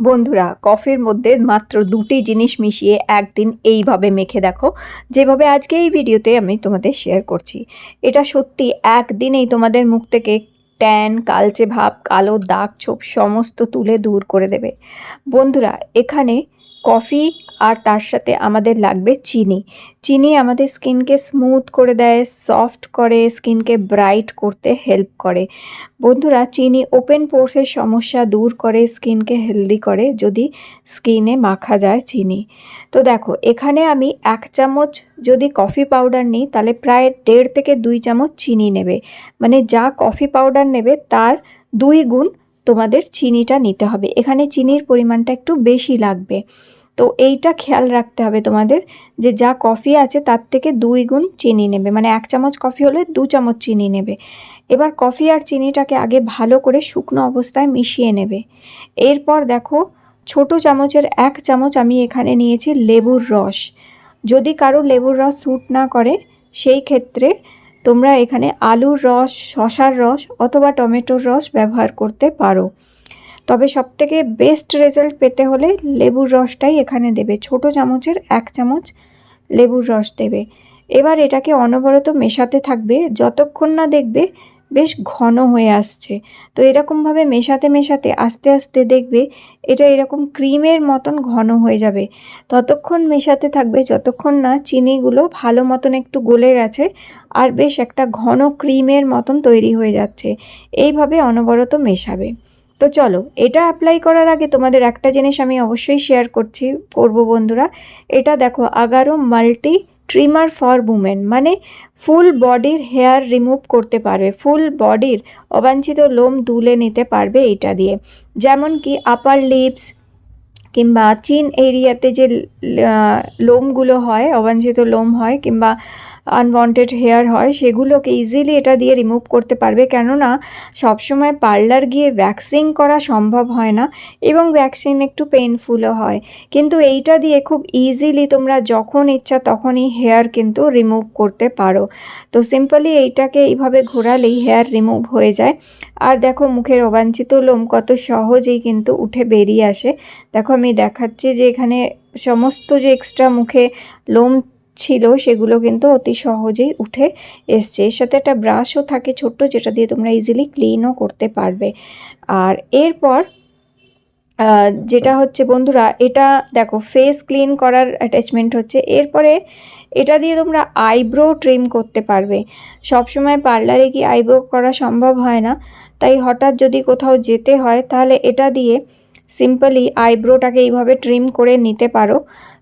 বন্ধুরা, কফির মধ্যে মাত্র দুটি জিনিস মিশিয়ে একদিন এইভাবে মেখে দেখো। যেভাবে আজকে এই ভিডিওতে আমি তোমাদের শেয়ার করছি। এটা সত্যি একদিনেই তোমাদের মুখ থেকে ট্যান, কালচে ভাব, কালো দাগ, ছোপ সমস্ত তুলে দূর করে দেবে। বন্ধুরা, এখানে কফি আর তার সাথে আমাদের লাগবে চিনি। চিনি আমাদের স্কিনকে স্মুথ করে দেয়, সফট করে, স্কিনকে ব্রাইট করতে হেল্প করে। বন্ধুরা, চিনি ওপেন পোর্সের সমস্যা দূর করে, স্কিনকে হেলদি করে যদি স্কিনে মাখা যায় চিনি। তো দেখো, এখানে আমি এক চামচ যদি কফি পাউডার নিই, তাহলে প্রায় দেড় থেকে দুই চামচ চিনি নেবে। মানে যা কফি পাউডার নেবে, তার দুই গুণ তোমাদের চিনিটা নিতে হবে। এখানে চিনির পরিমাণটা একটু বেশি লাগবে। তো এইটা খেয়াল রাখতে হবে তোমাদের যে যা কফি আছে তার থেকে দুই গুণ চিনি নেবে। মানে এক চামচ কফি হলে দু চামচ চিনি নেবে। এবার কফি আর চিনিটাকে আগে ভালো করে শুকনো অবস্থায় মিশিয়ে নেবে। এরপর দেখো ছোট চামচের এক চামচ আমি এখানে নিয়েছি লেবুর রস। যদি কারও লেবুর রস স্যুট না করে, সেই ক্ষেত্রে তোমরা এখানে আলুর রস, শশার রস অথবা টমেটোর রস ব্যবহার করতে পারো। তবে সবথেকে বেস্ট রেজাল্ট পেতে হলে লেবুর রসটাই এখানে দেবে। ছোট চামচের এক চামচ লেবুর রস দেবে। এবার এটাকে অনবরত মেশাতে থাকবে। যতক্ষণ না দেখবে বেশ ঘন হয়ে আসছে। তো এরকমভাবে মেশাতে মেশাতে আস্তে আস্তে দেখবে এটা এরকম ক্রিমের মতন ঘন হয়ে যাবে। ততক্ষণ মেশাতে থাকবে যতক্ষণ না চিনিগুলো ভালো মতন একটু গলে গেছে আর বেশ একটা ঘন ক্রিমের মতন তৈরি হয়ে যাচ্ছে। এইভাবে অনবরত মেশাবে। তো চলো, এটা অ্যাপ্লাই করার আগে তোমাদের একটা জিনিস আমি অবশ্যই শেয়ার করছি, করব বন্ধুরা। এটা দেখো, Agaro multi trimmer for women মানে ফুল বডির হেয়ার রিমুভ করতে পারবে ফুল বডির অবাঞ্ছিত লোম তুলে নিতে পারবে এটা দিয়ে। যেমন কি আপার লিপস কিংবা চিন এরিয়াতে যে লোমগুলো হয়, অবাঞ্ছিত লোম হয়, কিংবা আনওয়ান্টেড হেয়ার হয়, সেগুলোকে ইজিলি এটা দিয়ে রিমুভ করতে পারবে। কেননা, সবসময় পার্লার গিয়ে ভ্যাকসিন করা সম্ভব হয় না এবং ভ্যাকসিন একটু পেনফুলও হয়। কিন্তু এইটা দিয়ে খুব ইজিলি তোমরা যখন ইচ্ছা তখনই হেয়ার কিন্তু রিমুভ করতে পারো। তো সিম্পলি এইটাকে এইভাবে ঘোরালেই হেয়ার রিমুভ হয়ে যায়। আর দেখো, মুখের অবাঞ্ছিত লোম কত সহজেই কিন্তু উঠে বেরিয়ে আসে। দেখো, আমি দেখাচ্ছি যে এখানে সমস্ত যে এক্সট্রা মুখে লোম ছিল, সেগুলো কিন্তু অতি সহজেই উঠে এসছে। এর সাথে একটা ব্রাশও থাকে ছোট্ট, যেটা দিয়ে তোমরা ইজিলি ক্লিনও করতে পারবে। আর এরপর যেটা হচ্ছে বন্ধুরা, এটা দেখো ফেস ক্লিন করার অ্যাটাচমেন্ট হচ্ছে। এরপরে এটা দিয়ে তোমরা আইব্রো ট্রিম করতে পারবে। সবসময় পার্লারে কি আইব্রো করা সম্ভব হয় না। তাই হঠাৎ যদি কোথাও যেতে হয়, তাহলে এটা দিয়ে সিম্পলি আইব্রোটাকে এইভাবে ট্রিম করে নিতে পারো।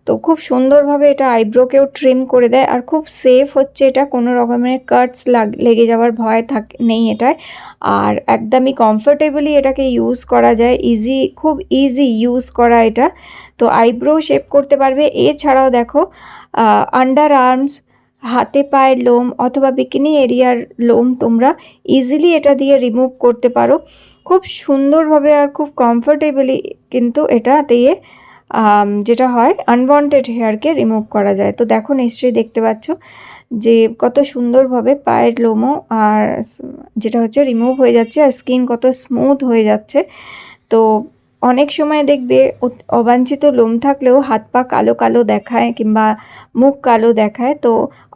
তো খুব সুন্দরভাবে এটা আইব্রোকেও ট্রিম করে দেয় আর খুব সেফ হচ্ছে এটা, কোনো রকমের কাটস লাগ যাওয়ার ভয় থাক, নেই এটায়। আর একদমই কমফোর্টেবলি এটাকে ইউজ করা যায় ইজি খুব ইজি ইউজ করা এটা। তো আইব্রো শেপ করতে পারবে। এছাড়াও দেখো আন্ডার আর্মস হাতে পায়ের লোম অথবা বিকিনি এরিয়ার লোম তোমরা ইজিলি এটা দিয়ে রিমুভ করতে পারো। খুব সুন্দরভাবে আর খুব কমফোর্টেবলি কিন্তু এটা দিয়ে যেটা হয় আনওয়ান্টেড হেয়ারকে রিমুভ করা যায়। তো দেখো নিশ্চয়ই দেখতে পাচ্ছ যে কত সুন্দরভাবে পায়ের লোমও আর যেটা হচ্ছে রিমুভ হয়ে যাচ্ছে আর স্কিন কত স্মুথ হয়ে যাচ্ছে। তো অনেক সময় দেখবে অবাঞ্ছিত লোম থাকলেও হাত পা কালো কালো দেখায় কিংবা মুখ কালো দেখায়। তো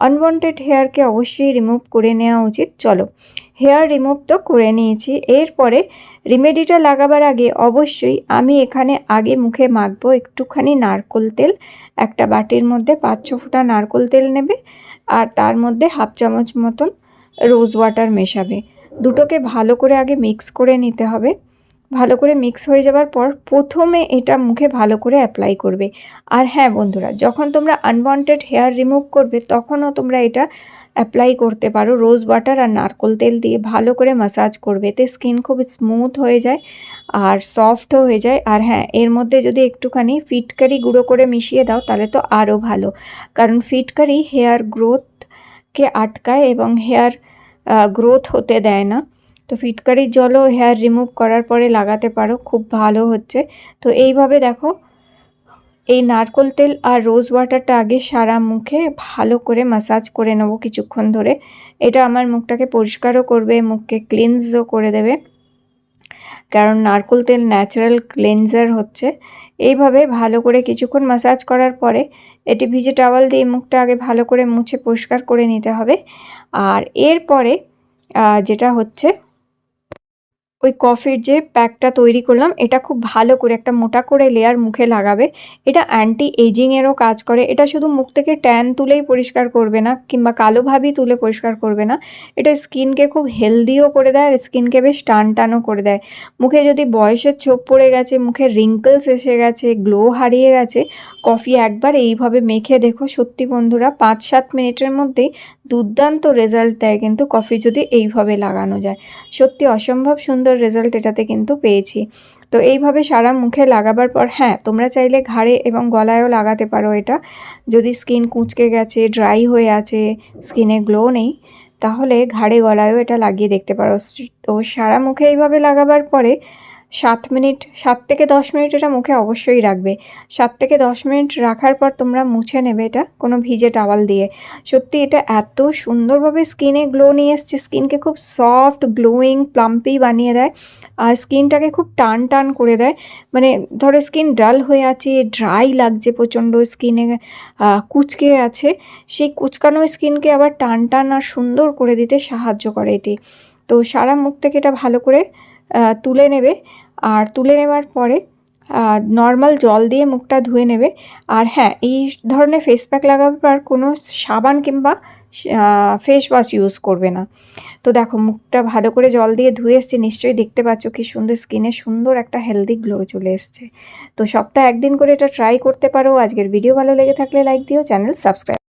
আনওয়ান্টেড হেয়ারকে অবশ্যই রিমুভ করে নেওয়া উচিত। চলো হেয়ার রিমুভ তো করে নিয়েছি। এরপরে রিমেডিটা লাগাবার আগে অবশ্যই আমি এখানে আগে মুখে মাখবো একটুখানি নারকোল তেল, একটা বাটির মধ্যে পাঁচ ছ ফোঁটা নারকোল তেল নেবে আর তার মধ্যে হাফ চামচ মতন রোজ ওয়াটার মেশাবে। দুটোকে ভালো করে আগে মিক্স করে নিতে হবে। ভালো করে মিক্স হয়ে যাবার পর প্রথমে এটা মুখে ভালো করে অ্যাপ্লাই করবে। আর হ্যাঁ বন্ধুরা, যখন তোমরা আনওয়ান্টেড হেয়ার রিমুভ করবে তখনও তোমরা এটা অ্যাপ্লাই করতে পারো। রোজ ওয়াটার আর নারকোল তেল দিয়ে ভালো করে মাসাজ করবে। এতে স্কিন খুব স্মুথ হয়ে যায় আর সফটও হয়ে যায়। আর হ্যাঁ এর মধ্যে যদি একটুখানি ফিটকারি গুঁড়ো করে মিশিয়ে দাও, তাহলে তো আরও ভালো। কারণ ফিটকারি হেয়ার গ্রোথকে আটকায় এবং হেয়ার গ্রোথ হতে দেয় না। তো ফিটকারির জলও হেয়ার রিমুভ করার পরে লাগাতে পারো। খুব ভালো হচ্ছে। তো এইভাবে দেখো এই নারকোল তেল আর রোজ ওয়াটারটা আগে সারা মুখে ভালো করে মাসাজ করে নেব কিছুক্ষণ ধরে। এটা আমার মুখটাকে পরিষ্কারও করবে, মুখকে ক্লিনজও করে দেবে। কারণ নারকোল তেল ন্যাচারাল ক্লেনজার হচ্ছে। এইভাবে ভালো করে কিছুক্ষণ ম্যাসাজ করার পরে এটি ভিজে টাওয়াল দিয়ে মুখটা আগে ভালো করে মুছে পরিষ্কার করে নিতে হবে। আর এরপরে যেটা হচ্ছে ওই কফির যে প্যাকটা তৈরি করলাম, এটা খুব ভালো করে একটা মোটা করে লেয়ার মুখে লাগাবে। এটা অ্যান্টি এজিংয়েরও কাজ করে। এটা শুধু মুখ থেকে ট্যান তুলেই পরিষ্কার করবে না, কিংবা কালো ভাবই তুলে পরিষ্কার করবে না। এটা স্কিনকে খুব হেলদিও করে দেয় আর স্কিনকে বেশ টান টানও করে দেয়। মুখে যদি বয়সের ছোপ পড়ে গেছে, মুখে রিঙ্কলস এসে গেছে গ্লো হারিয়ে গেছে কফি একবার এইভাবে মেখে দেখো। সত্যি বন্ধুরা পাঁচ সাত মিনিটের মধ্যেই দুর্দান্ত রেজাল্ট দেয় কিন্তু কফি যদি এইভাবে লাগানো যায়। সত্যি অসম্ভব সুন্দর রেজাল্ট এটাতে কিন্তু পেয়েছি। তো এইভাবে সারা মুখে লাগাবার পর হ্যাঁ তোমরা চাইলে ঘাড়ে এবং গলায়ও লাগাতে পারো এটা। যদি স্কিন কুঁচকে গেছে ড্রাই হয়ে আছে স্কিনে গ্লো নেই, তাহলে ঘাড়ে গলায়ও এটা লাগিয়ে দেখতে পারো। তো সারা মুখে এইভাবে লাগাবার পরে সাত মিনিট, সাত থেকে দশ মিনিট এটা মুখে অবশ্যই রাখবে। সাত থেকে দশ মিনিট রাখার পর তোমরা মুছে নেবে এটা কোনো ভিজে টাওয়াল দিয়ে। সত্যি এটা এত সুন্দরভাবে স্কিনে গ্লো নিয়ে এসছে, স্কিনকে খুব সফট, গ্লোয়িং, প্লাম্পি বানিয়ে দেয় আর স্কিনটাকে খুব টান টান করে দেয়। মানে ধরো স্কিন ডাল হয়ে আছে, ড্রাই লাগছে প্রচণ্ড স্কিনে কুচকে আছে, সেই কুচকানো স্কিনকে আবার টান টান আর সুন্দর করে দিতে সাহায্য করে এটি। তো সারা মুখ থেকে এটা ভালো করে তুলে নেবে। আর তুলে নেওয়ার পরে নর্মাল জল দিয়ে মুখটা ধুয়ে নেবে। আর হ্যাঁ এই ধরনের ফেস প্যাক লাগাবার কোনো সাবান কিংবা ফেস ওয়াশ ইউজ করবে না। তো দেখো, মুখটা ভালো করে জল দিয়ে ধুয়ে এসছে, নিশ্চয়ই দেখতে পাচ্ছ কি সুন্দর স্কিনে সুন্দর একটা হেলদি গ্লো চলে এসছে। তো সপ্তাহে একদিন করে এটা ট্রাই করতে পারো। আজকের ভিডিও ভালো লেগে থাকলে লাইক দিও চ্যানেল সাবস্ক্রাইব